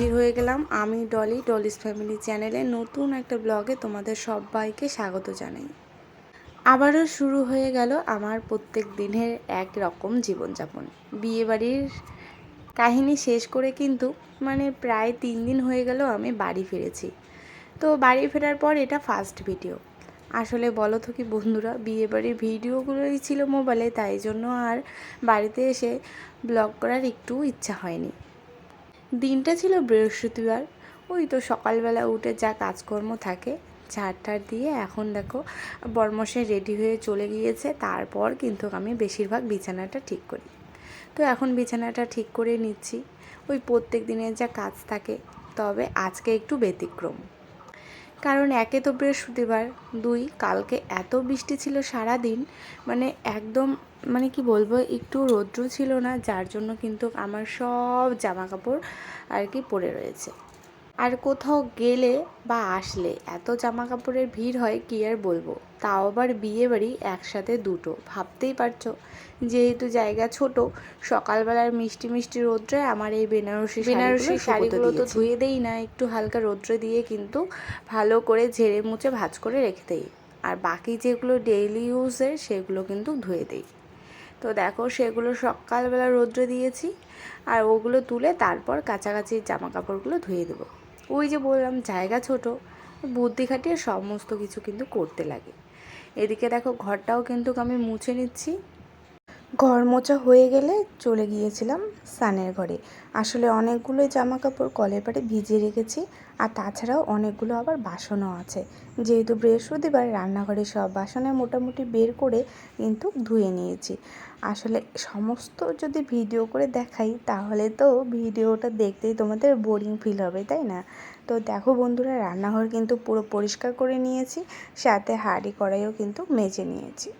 হাজির হয়ে গেলাম আমি ডলি, ডলিস ফ্যামিলি চ্যানেলে নতুন একটা ব্লগে তোমাদের সবাইকে স্বাগত জানাই। আবারও শুরু হয়ে গেল আমার প্রত্যেক দিনের এক রকম জীবনযাপন। বিয়েবাড়ির কাহিনী শেষ করে কিন্তু মানে প্রায় তিন দিন হয়ে গেল আমি বাড়ি ফিরেছি। তো বাড়ি ফেরার পর এটা ফার্স্ট ভিডিও আসলে বলো তো কি বন্ধুরা, বিয়েবাড়ির ভিডিওগুলোই ছিল মোবাইলে তাই জন্য আর বাড়িতে এসে ব্লগ করার একটু ইচ্ছা হয়নি। দিনটা ছিল বৃহস্পতিবার। ওই তো সকালবেলা উঠে যা কাজকর্ম থাকে ঝাড় দিয়ে এখন দেখো বরমশাই রেডি হয়ে চলে গিয়েছে, তারপর কিন্তু আমি বেশিরভাগ বিছানাটা ঠিক করি। তো এখন বিছানাটা ঠিক করে নিচ্ছি। ওই প্রত্যেক দিনের যা কাজ থাকে, তবে আজকে একটু ব্যতিক্রম। কারণ একে তো বৃহস্পতিবার, দুই কালকে এত বৃষ্টি ছিল সারা দিন মানে একদম মানে কি বলব, একটু রৌদ্র ছিল না, যার জন্য কিন্তু আমার সব জামা কাপড় আর কি পরে রয়েছে। আর কোথাও গেলে বা আসলে এত জামা কাপড়ের ভিড় হয় কি আর বলব? তাও আবার বিয়ে বাড়ি একসাথে দুটো। ভাবতেই পারছ যেহেতু জায়গা ছোট সকালবেলার মিষ্টি মিষ্টি রোদ্রে আমার এই বেনারসি বেনারসি শাড়িগুলো তো ধুয়ে দেই না একটু হালকা রোদ্রে দিয়ে কিন্তু ভালো করে ঝেড়ে মুছে ভাজ করে রেখে দেই। আর বাকি যেগুলো ডেইলি ইউজের সেগুলো কিন্তু ধুয়ে দেই। তো দেখো সেগুলো সকালবেলা রোদ্রে দিয়েছি আর ওগুলো তুলে তারপর কাছাকাছি জামা কাপড়গুলো ধুয়ে দেবো। ওই যে বললাম, জায়গা ছোট, বুদ্ধি খাটিয়ে সমস্ত কিছু কিন্তু করতে লাগে। এদিকে দেখো, ঘরটাও কিন্তু আমি মুছে নিচ্ছি। ঘর মোচা হয়ে গেলে চলে গিয়েছিলাম সানের ঘরে। আসলে অনেকগুলোই জামা কাপড় কলের পাড়ে ভিজিয়ে রেখেছি, আর তাছাড়াও অনেকগুলো আবার বাসনও আছে। যেহেতু বৃহস্পতিবার রান্নাঘরে সব বাসনে মোটামুটি বের করে কিন্তু ধুয়ে নিয়েছি। আসলে সমস্ত যদি ভিডিও করে দেখাই, তাহলে তো ভিডিওটা দেখতেই তোমাদের বোরিং ফিল হবে, তাই না? তো দেখো বন্ধুরা, রান্নাঘর কিন্তু পুরো পরিষ্কার করে নিয়েছি, সাথে হাঁড়ি কড়াইও কিন্তু মেজে নিয়েছি।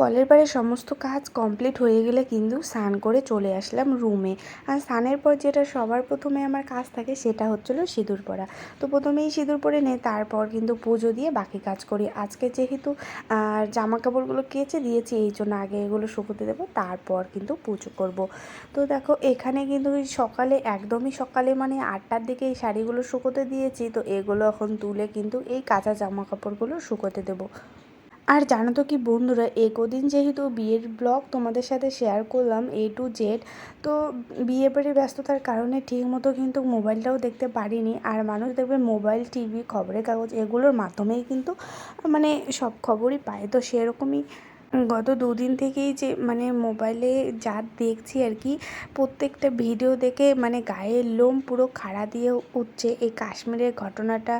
কলের পাড়ে সমস্ত কাজ কমপ্লিট হয়ে গেলে কিন্তু স্নান করে চলে আসলাম রুমে। আর স্নানের পর যেটা সবার প্রথমে আমার কাজ থাকে সেটা হচ্ছিল সিঁদুর পরা। তো প্রথমেই সিঁদুর পরে নেই তারপর কিন্তু পুজো দিয়ে বাকি কাজ করি। আজকে যেহেতু জামা কাপড়গুলো কেচে দিয়েছি, এই জন্য আগে এগুলো শুকোতে দেবো, তারপর কিন্তু পুজো করব। তো দেখো, এখানে কিন্তু সকালে, একদমই সকালে মানে আটটার দিকে এই শাড়িগুলো শুকোতে দিয়েছি, তো এগুলো এখন তুলে কিন্তু এই কাঁচা জামা কাপড়গুলো শুকোতে দেবো। আর জানো তো কি বন্ধুরা, একদিন যেহেতু বিয়ের ব্লগ তোমাদের সাথে শেয়ার করলাম এ টু জেড তো বিয়ে বাড়ির ব্যস্ততার কারণে ঠিকমতো কিন্তু মোবাইলটাও দেখতে পারিনি। আর মানুষ দেখবে মোবাইল, টিভি, খবরের কাগজ, এগুলোর মাধ্যমেই কিন্তু মানে সব খবরই পায়। তো সেরকমই গত দুদিন থেকেই যে মানে মোবাইলে যা দেখছি আর কি, প্রত্যেকটা ভিডিও দেখে মানে গায়ের লোম পুরো খাড়া দিয়ে উঠছে। এই কাশ্মীরের ঘটনাটা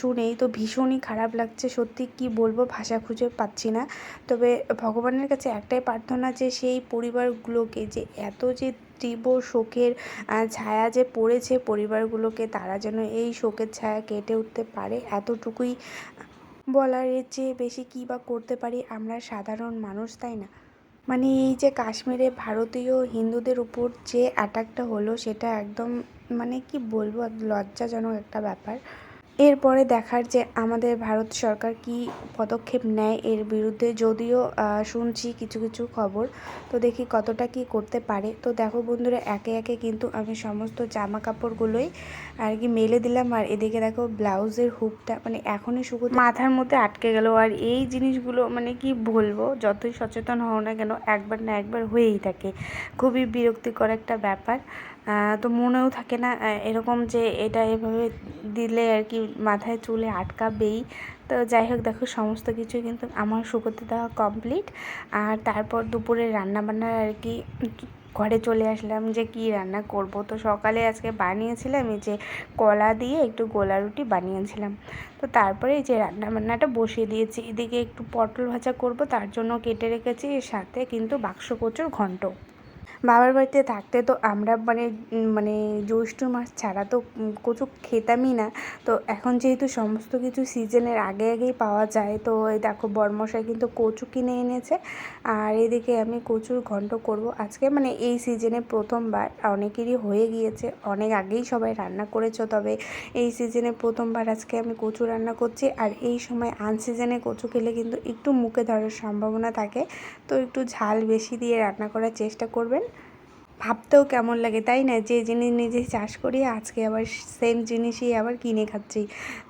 শুনেই তো ভীষণই খারাপ লাগছে। সত্যি কি বলব, ভাষা খুঁজে পাচ্ছি না। তবে ভগবানের কাছে একটাই প্রার্থনা যে, সেই পরিবারগুলোকে যে এত যে তীব্র শোকের ছায়া যে পড়েছে পরিবারগুলোকে, তারা যেন এই শোকের ছায়া কেটে উঠতে পারে। এতটুকুই বলার এর চেয়ে বেশি কী বা করতে পারি আমরা সাধারণ মানুষ, তাই না? মানে এই যে কাশ্মীরে ভারতীয় হিন্দুদের উপর যে অ্যাটাকটা হলো, সেটা একদম মানে কি বলব, লজ্জাজনক একটা ব্যাপার। এরপরে দেখার যে আমাদের ভারত সরকার কি পদক্ষেপ নেয় এর বিরুদ্ধে, যদিও শুনছি কিছু কিছু খবর। তো দেখি কতটা কি করতে পারে। তো দেখো বন্ধুরা, একে একে কিন্তু আমি সমস্ত জামা কাপড়গুলোই আর কি মেলে দিলাম। আর এদিকে দেখো ব্লাউজের হুকটা মানে এখনই শুকো মাথার মধ্যে আটকে গেল। আর এই জিনিসগুলো মানে কি বলব, যতই সচেতন হও না কেন, একবার না একবার হয়েই থাকে। খুবই বিরক্তিকর একটা ব্যাপার। তো মনেও থাকে না এরকম যে এটা এভাবে দিলে আর কি মাথায় চুলে আটকাবেই। তো যাই হোক, দেখো সমস্ত কিছু কিন্তু আমার শুকোতে দেওয়া কমপ্লিট আর তারপর দুপুরে রান্নাবান্নার আর কি ঘরে চলে আসলাম যে কি রান্না করব। তো সকালে আজকে বানিয়েছিলাম এই যে কলা দিয়ে একটু গোলা রুটি বানিয়েছিলাম। তো তারপরে এই যে রান্না বান্নাটা বসিয়ে দিয়েছি। এদিকে একটু পটল ভাজা করব, তার জন্য কেটে রেখেছি, এর সাথে কিন্তু বাক্স কচুর ঘন্ট। বাবার বাড়িতে থাকতে তো আমরা মানে মানে জ্যৈষ্ঠ মাস ছাড়া তো কচু খেতামই না। তো এখন যেহেতু সমস্ত কিছু সিজনের আগে আগেই পাওয়া যায়, তো এই দেখো বরমশাই কিন্তু কচু কিনে এনেছে। আর এদিকে আমি কচুর ঘন্ট করব। আজকে মানে এই সিজনে প্রথমবার, অনেকেরই হয়ে গিয়েছে, অনেক আগেই সবাই রান্না করেছ, তবে এই সিজনে প্রথমবার আজকে আমি কচু রান্না করছি। আর এই সময় আনসিজনে কচু খেলে কিন্তু একটু মুখে ধরার সম্ভাবনা থাকে। তো একটু ঝাল বেশি দিয়ে রান্না করার চেষ্টা করবেন। ভাবতেও কেমন লাগে, তাই না? যে জিনিস নিজে চাষ করি, আজকে আবার সেম জিনিসই আবার কিনে খাচ্ছি।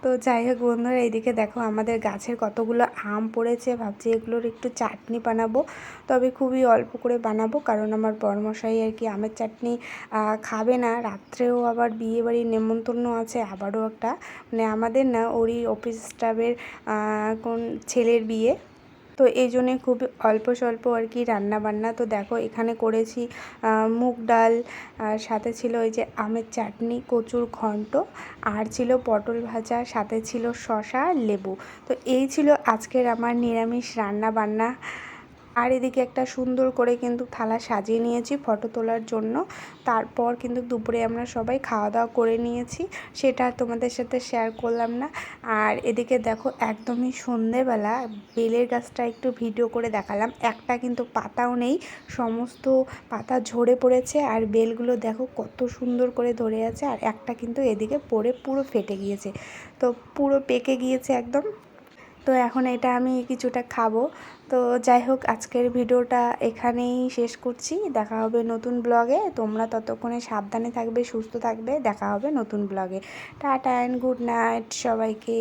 তো যাই হোক বন্ধুরা, এইদিকে দেখো আমাদের গাছের কতগুলো আম পড়েছে, ভাবছি এগুলোর একটু চাটনি বানাবো। তবে খুবই অল্প করে বানাবো, কারণ আমার বরমশাই আর কি আমের চাটনি খাবে না। রাত্রেও আবার বিয়ে বাড়ির নেমন্তন্ন আছে, আবারও একটা। মানে আমাদের না, ওরই অফিস স্টাফের কোন ছেলের বিয়ে। তো এই জন্যে খুব অল্প স্বল্প আর কি রান্নাবান্না। তো দেখো এখানে করেছি মুগ ডাল, আর সাথে ছিল ওই যে আমের চাটনি, কচুর ঘন্ট, আর ছিল পটল ভাজা, সাথে ছিল শশা লেবু। তো এই ছিল আজকের আমার নিরামিষ রান্না বান্না আর এদিকে একটা সুন্দর করে কিন্তু থালা সাজিয়ে নিয়েছি ফটো তোলার জন্য। তারপর কিন্তু দুপুরে আমরা সবাই খাওয়া দাওয়া করে নিয়েছি। সেটা তোমাদের সাথে শেয়ার করলাম না। আর এদিকে দেখো একদমই সন্ধেবেলা বেলের গাছটা একটু ভিডিও করে দেখালাম। একটা কিন্তু পাতাও নেই। সমস্ত পাতা ঝরে পড়েছে আর বেলগুলো দেখো কত সুন্দর করে ধরে আছে। আর একটা কিন্তু এদিকে পড়ে পুরো ফেটে গিয়েছে। তো পুরো পেকে গিয়েছে একদম। তো এখন এটা আমি কিছুটা খাব। তো যাই হোক, আজকের ভিডিওটা এখানেই শেষ করছি। দেখা হবে নতুন ব্লগে। তোমরা ততক্ষণে সাবধানে থাকবে, সুস্থ থাকবে। দেখা হবে নতুন ব্লগে। টাটা অ্যান্ড গুড নাইট সবাইকে।